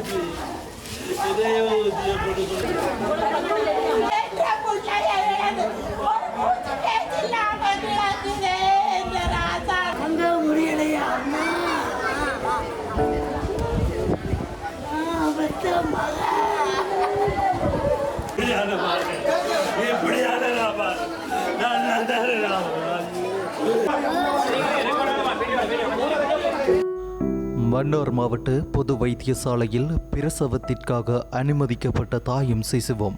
அம்மாச்சி இதய ஊசியை போட்டு கொண்டு முடியலையா அம்மா இப்படியான நான் பாரு நான் மன்னார் மாவட்ட பொது வைத்தியசாலையில் பிரசவத்திற்காக அனுமதிக்கப்பட்ட தாயும் சிசுவும்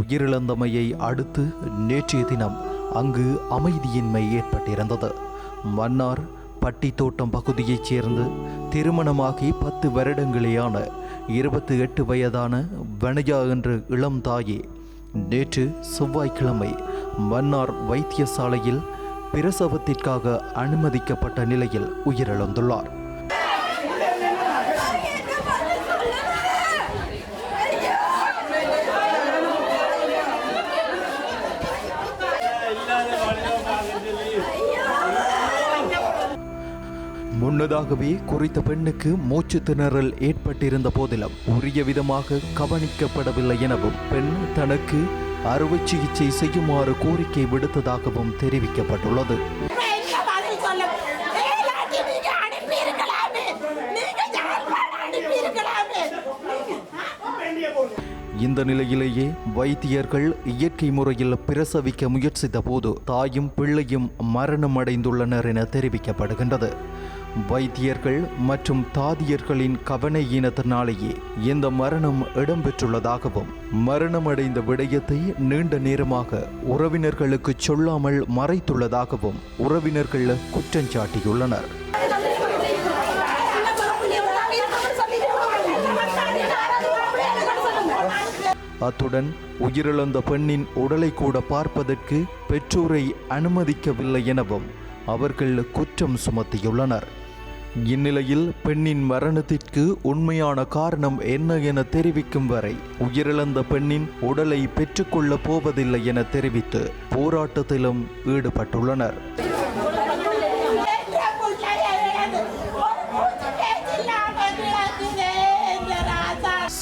உயிரிழந்தமையை அடுத்து நேற்றைய தினம் அங்கு அமைதியின்மை ஏற்பட்டிருந்தது. மன்னார் பட்டித்தோட்டம் பகுதியைச் சேர்ந்து திருமணமாகி பத்து வருடங்களேயான இருபத்தி எட்டு வயதான வனஜா என்ற இளம் தாயே நேற்று செவ்வாய்க்கிழமை மன்னார் வைத்தியசாலையில் பிரசவத்திற்காக அனுமதிக்கப்பட்ட நிலையில் உயிரிழந்துள்ளார். முன்னதாகவே குறித்த பெண்ணுக்கு மூச்சு திணறல் ஏற்பட்டிருந்த போதிலும் உரிய விதமாக கவனிக்கப்படவில்லை எனவும் பெண் தனக்கு அறுவை சிகிச்சை செய்யுமாறு கோரிக்கை விடுத்ததாகவும் தெரிவிக்கப்பட்டுள்ளது. இந்த நிலையிலேயே வைத்தியர்கள் இயற்கை முறையில் பிரசவிக்க முயற்சித்த போது தாயும் பிள்ளையும் மரணமடைந்துள்ளனர் என தெரிவிக்கப்படுகின்றது. வைத்தியர்கள் மற்றும் தாதியர்களின் கவனியீனத்தினாலேயே இந்த மரணம் இடம்பெற்றுள்ளதாகவும் மரணமடைந்த விடயத்தை நீண்ட நேரமாக உறவினர்களுக்கு சொல்லாமல் மறைத்துள்ளதாகவும் உறவினர்கள் குற்றஞ்சாட்டியுள்ளனர் அத்துடன் உயிரிழந்த பெண்ணின் உடலை கூட பார்ப்பதற்கு பெற்றோரை அனுமதிக்கவில்லை எனவும் அவர்கள் குற்றம் சுமத்தியுள்ளனர். இந்நிலையில் பெண்ணின் மரணத்திற்கு உண்மையான காரணம் என்ன என தெரிவிக்கும் வரை உயிரிழந்த பெண்ணின் உடலை பெற்றுக்கொள்ளப் போவதில்லை என தெரிவித்து போராட்டத்திலும் ஈடுபட்டுள்ளனர்.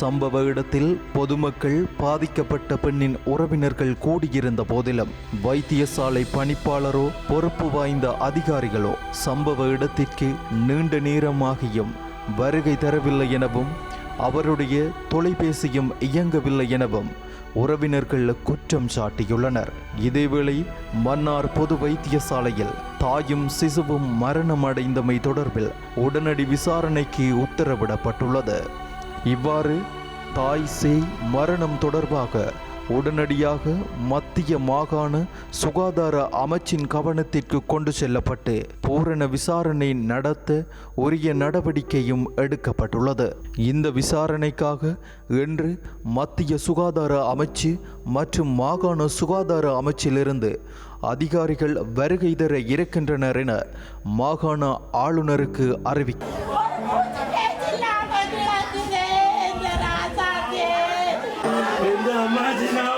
சம்பவ இடத்தில் பொதுமக்கள் பாதிக்கப்பட்ட பெண்ணின் உறவினர்கள் கூடியிருந்த போதிலும் வைத்தியசாலை பணிப்பாளரோ பொறுப்பு வாய்ந்த அதிகாரிகளோ சம்பவ இடத்திற்கு நீண்ட நேரமாகியும் வருகை தரவில்லை எனவும் அவருடைய தொலைபேசியும் இயங்கவில்லை எனவும் உறவினர்கள் குற்றம் சாட்டியுள்ளனர். இதேவேளை மன்னார் பொது வைத்தியசாலையில் தாயும் சிசுவும் மரணமடைந்தமை தொடர்பில் உடனடி விசாரணைக்கு உத்தரவிடப்பட்டுள்ளது. இவ்வாறு தாய் சேய் மரணம் தொடர்பாக உடனடியாக மத்திய மாகாண சுகாதார அமைச்சின் கவனத்திற்கு கொண்டு செல்லப்பட்டு பூரண விசாரணை நடத்த உரிய நடவடிக்கையும் எடுக்கப்பட்டுள்ளது. இந்த விசாரணைக்காக இன்று மத்திய சுகாதார அமைச்சு மற்றும் மாகாண சுகாதார அமைச்சிலிருந்து அதிகாரிகள் வருகை தர இருக்கின்றனர் என மாகாண ஆளுநருக்கு அறிவிக்க இந்த அம்மாச்சி நான்